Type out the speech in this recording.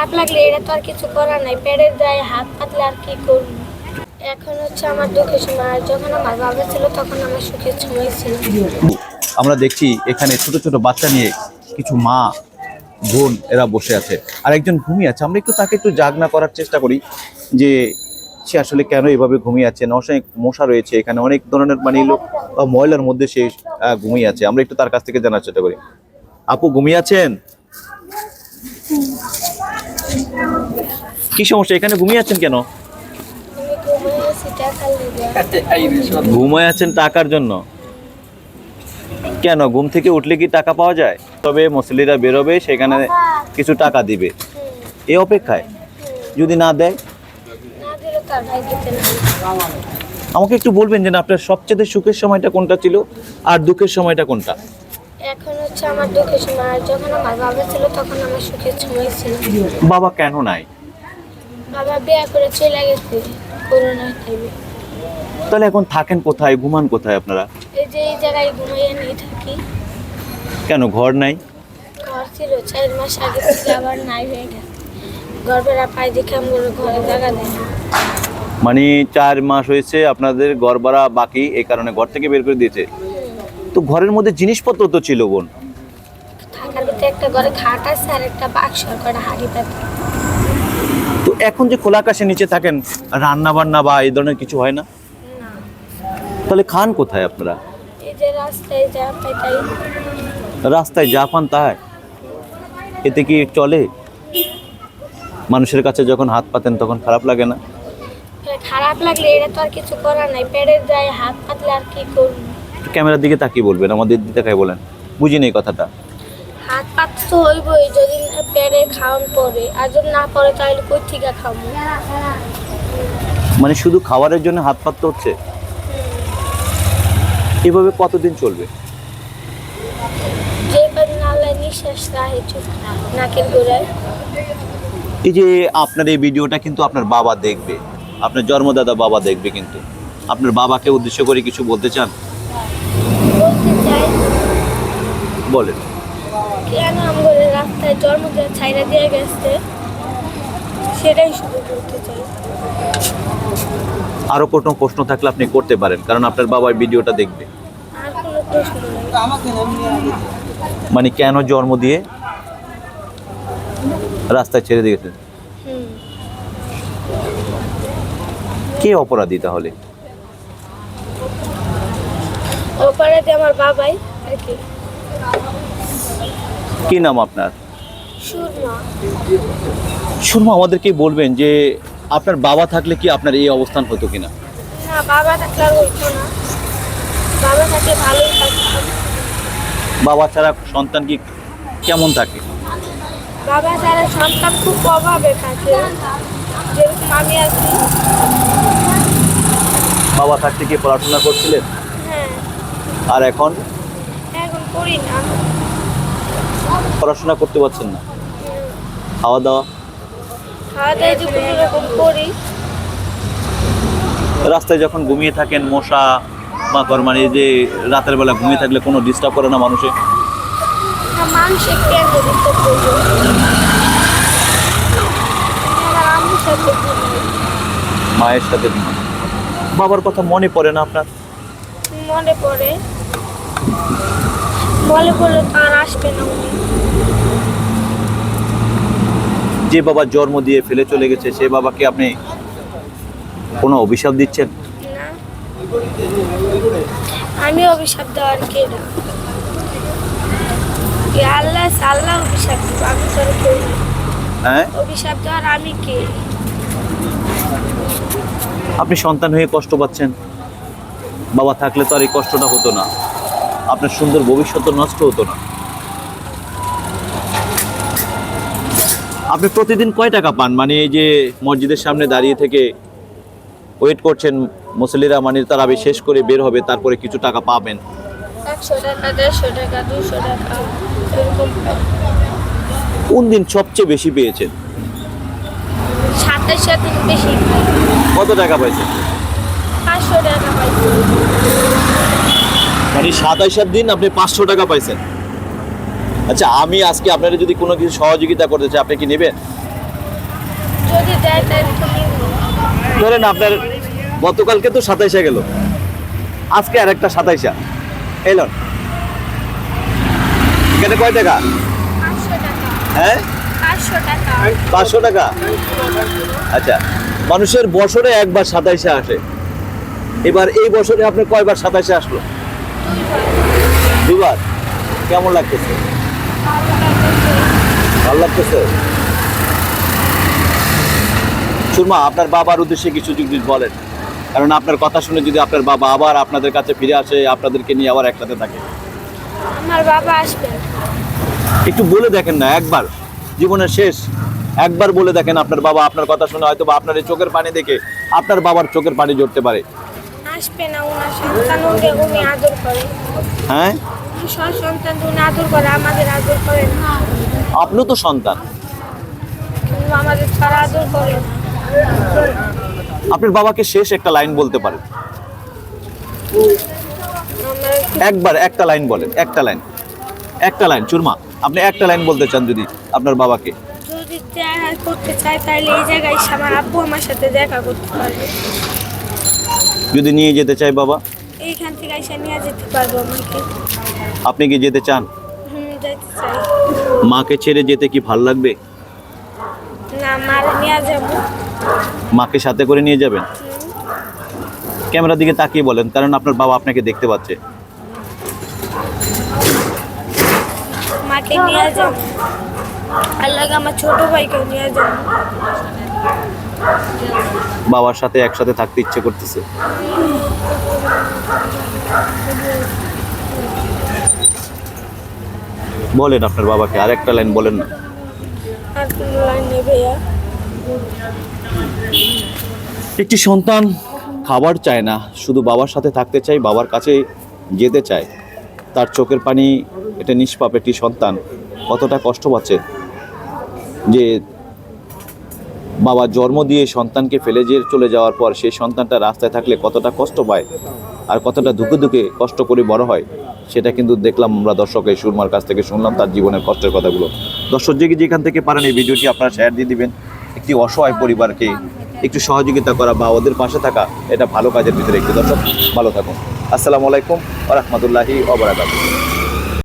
খারাপ লাগলে এটা তো আর কিছু করার নাই, পেটের গায়ে হাত পাতলে আর কি করব? এখন হচ্ছে আমার দুঃখের সময়, আর যখন আমার বাবা ছিল তখন আমার সুখের সময় ছিল। আমরা দেখছি এখানে ছোট ছোট বাচ্চা নিয়ে কিছু মা, বোন এরা বসে আছে। আর একজন ঘুমিয়ে আছে। আমরা একটু তাকে একটু জাগনা করার চেষ্টা করি যে সে আসলে কেন এভাবে ঘুমিয়ে আছে। অনেক মশা রয়েছে এখানে। অনেক ধরনের মানে লোক ময়লার মধ্যে সে ঘুমিয়ে আছে। আমরা একটু তার কাছ থেকে জানার চেষ্টা করি। আপু, ঘুমিয়ে আছেন? কি সমস্যা? এখানে ঘুমিয়ে আছেন কেন? ঘুমিয়ে আছেন টাকার জন্য। কেন? ঘুম থেকে উঠলে কি টাকা পাওয়া যায়? তবে মুসলিরা বেরোবে সেখানে কিছু টাকা দিবে। এ অপেক্ষায়? যদি না দেয়? আমাকে একটু বলবেন যে না, আপনার সবচেয়ে সুখের সময়টা কোনটা ছিল আর দুঃখের সময়টা কোনটা? এখন হচ্ছে আমার দুঃখের সময়। যখন আমার বাবা ছিল তখন আমার সুখের সময় ছিল। বাবা কেন নাই? বাবা বিয়ে করে চলে গেছে করোনা টাইমে তাহলে এখন থাকেন কোথায়? ঘুমান কোথায় আপনারা? এই যে এই জায়গায় ঘুমাইয়ে নিয়ে থাকি। কেন ঘর নাই? ঘর ছিল চার মাস আগে আবার নাই হয়ে গেছে। গর্বেরা পাই দেখে আমার ঘরে জায়গা দেয় না। মানে চার মাস হয়েছে আপনাদের ঘর ভাড়া বাকি এই কারণে ঘর থেকে বের করে দিয়েছে? তো ঘরের মধ্যে জিনিসপত্র তো ছিল বোন। থাকার ভিতরে একটা ঘরে খাট আছে আর একটা বাক্স আর কটা হাড়ি পাতা। তো এখন যে খোলা আকাশের নিচে থাকেন রান্না বান্না বা এই ধরনের কিছু হয় না? না। তাহলে খান কোথায় আপনারা? এই যে রাস্তায় যা পাই তাই। রাস্তায় যা পান তাই? এতে কি চলে? মানুষের কাছে যখন হাত পাতেন তখন খারাপ লাগে না? খারাপ লাগলে এটা তো আর কিছু করার নাই পেটের গায়ে হাত পাতলে আর কি করব? ক্যামেরার দিকে তাকিয়ে বলবেন আমাদের দিকে তাকাই বলেন। বুঝি নেই কথাটা। হাত পাত তো হইবই যদি পেটে খাওয়ান পরে আর যদি না পরে তাহলে কই থেকে খাব? মানে শুধু খাবারের জন্য হাত পাততে হচ্ছে এভাবে কতদিন চলবে? এই যে আপনার এই ভিডিওটা কিন্তু আপনার বাবা দেখবে। আপনার জন্মদাতা বাবা দেখবে কিন্তু। আপনার বাবাকে উদ্দেশ্য করে কিছু বলতে চান বলতে চাই বলেন। কেন আমাদের রাস্তায় জন্ম ছাইরা দিয়ে গেছে? সেটাই শুধু বলতে চাই। আরও কোনো প্রশ্ন থাকলে আপনি করতে পারেন কারণ আপনার বাবা ভিডিওটা দেখবে। আর কোনো প্রশ্ন নেই। মানে কেন জন্ম দিয়ে রাস্তায় ছেড়ে দিয়েছে হুম। কে অপরাধী তাহলে? অপরাধী আমার বাবাই আর কি। কি নাম আপনার? সুরমা। আমাদেরকে বলবেন যে আপনার বাবা থাকলে কি আপনার এই অবস্থান হতো কিনা? না বাবা থাকলে আর না। বাবা থাকলে ভালোই বাবা ছাড়া সন্তান কি কেমন থাকে? বাবা ছাড়া সন্তান খুব অভাবে থাকে। যেরকম আমি আছি। বাবা থাকতে কি পড়াশোনা করছিলেন? হ্যাঁ। আর এখন? করি না। পড়াশোনা করতে পারছেন না? খাওয়া দাওয়া খাওয়া দাওয়া যে কোনো রকম করি। রাস্তায় যখন ঘুমিয়ে থাকেন মশা মাকড় মানে যে রাতের বেলা ঘুমিয়ে থাকলে কোনো ডিস্টার্ব করে না মানুষে। মায়ের সাথে বাবার কথা মনে পড়ে না আপনার? মনে পড়ে। মনে পড়লে তো আর আসবে না যে বাবা জন্ম দিয়ে ফেলে চলে গেছে সে বাবাকে আপনি কোনো অভিশাপ দিচ্ছেন? না। আমি অভিশাপ দেওয়ার কে না? আল্লাহ আল্লাহ অভিশাপ দিব আমি তোর কেউ হ্যাঁ? অভিশাপ দেওয়ার আমি কে? আপনি সন্তান হয়ে কষ্ট পাচ্ছেন। বাবা থাকলে তো আর এই কষ্টটা হতো না। আপনার সুন্দর ভবিষ্যৎ নষ্ট হতো না। আপনি প্রতিদিন কয় টাকা পান? মানে এই যে মসজিদের সামনে দাঁড়িয়ে থেকে ওয়েট করছেন মুসলিরা মানে তারাবি শেষ করে বের হবে তারপরে কিছু টাকা পাবেন। কোন দিন সবচেয়ে বেশি পেয়েছেন? কত টাকা পাইছেন? পাঁচশো টাকা পাইছি। মানে সাতাইশের দিন আপনি পাঁচশো টাকা পাইছেন। আচ্ছা আমি আজকে আপনারা যদি কোনো কিছু সহযোগিতা করতে চাই আপনি কি নেবেন। ধরেন আপনার গতকালকে তো সাতাইশা গেল আজকে আর একটা সাতাইশা এলো এখানে কয় টাকা? হ্যাঁ? পাঁচশো টাকা। আচ্ছা মানুষের বছরে একবার সাতাইশে আসে। এবার এই বছরে আপনি কয়বার সাতাইশে আসলো? দুবার কেমন লাগতেছে? ভালো লাগতেছে? সুরমা আপনার বাবার উদ্দেশ্যে কিছু যদি বলেন। কারণ আপনার কথা শুনে যদি আপনার বাবা আবার আপনাদের কাছে ফিরে আসে আপনাদেরকে নিয়ে আবার একসাথে থাকে। আমার বাবা আসবেন একটু বলে দেখেন না একবার। জীবনের শেষ। একবার বলে দেখেন আপনার বাবা আপনার কথা শুনে হয়তো বা আপনার এই চোখের পানি দেখে আপনার বাবার চোখের পানি জড়তে পারে। আসবে না ওনার সন্তান উনি আদর করে। হ্যাঁ? সন্তান উনি আদর করে আমাদের আদর করে না। আপনিও তো সন্তান। আমাদের তারা আদর করে আপনার বাবাকে শেষ একটা লাইন বলতে পারেন। একবার একটা লাইন বলেন একটা লাইন। একটা লাইন চুরমা আপনি একটা লাইন বলতে চান যদি আপনার বাবাকে। যদি দেখা করতে চাই তাহলে এই জায়গায় আমার আব্বু আমার সাথে দেখা করতে পারবে। যদি নিয়ে যেতে চাই বাবা? এইখান থেকে এসে নিয়ে যেতে পারব আমাকে। আপনি কি যেতে চান? হুম যেতে চাই। মাকে ছেড়ে যেতে কি ভালো লাগবে? না মার নিয়ে যাব। মাকে সাথে করে নিয়ে যাবেন? ক্যামেরার দিকে তাকিয়ে বলেন কারণ আপনার বাবা আপনাকে দেখতে পাচ্ছে। মাকে নিয়ে যাব আর লাগে আমার ছোট ভাইকেও নিয়ে যাব বাবার সাথে একসাথে থাকতে ইচ্ছে করতেছে। বলেন আপনার বাবাকে আর একটা লাইন বলেন না। একটি সন্তান খাবার চায় না, শুধু বাবার সাথে থাকতে চায়, বাবার কাছে যেতে চায়। তার চোখের পানি, এটা নিষ্পাপ একটি সন্তান। কতটা কষ্ট পাচ্ছে যে বাবা জন্ম দিয়ে সন্তানকে ফেলে যে চলে যাওয়ার পর সেই সন্তানটা রাস্তায় থাকলে কতটা কষ্ট পায় আর কতটা দুঃখে দুঃখে কষ্ট করে বড় হয়, সেটা কিন্তু দেখলাম আমরা দর্শক এই সুরমার কাছ থেকে শুনলাম তার জীবনের কষ্টের কথাগুলো। দর্শক যে যেখান থেকে পারেন এই ভিডিওটি আপনারা শেয়ার দিয়ে দিবেন। একটি অসহায় পরিবারকে একটু সহযোগিতা করা বা ওদের পাশে থাকা, এটা ভালো কাজের ভিতরে একটি দর্শক। ভালো থাকুন। আসসালামু আলাইকুম রহমতুল্লাহি ওবরাকাতুহ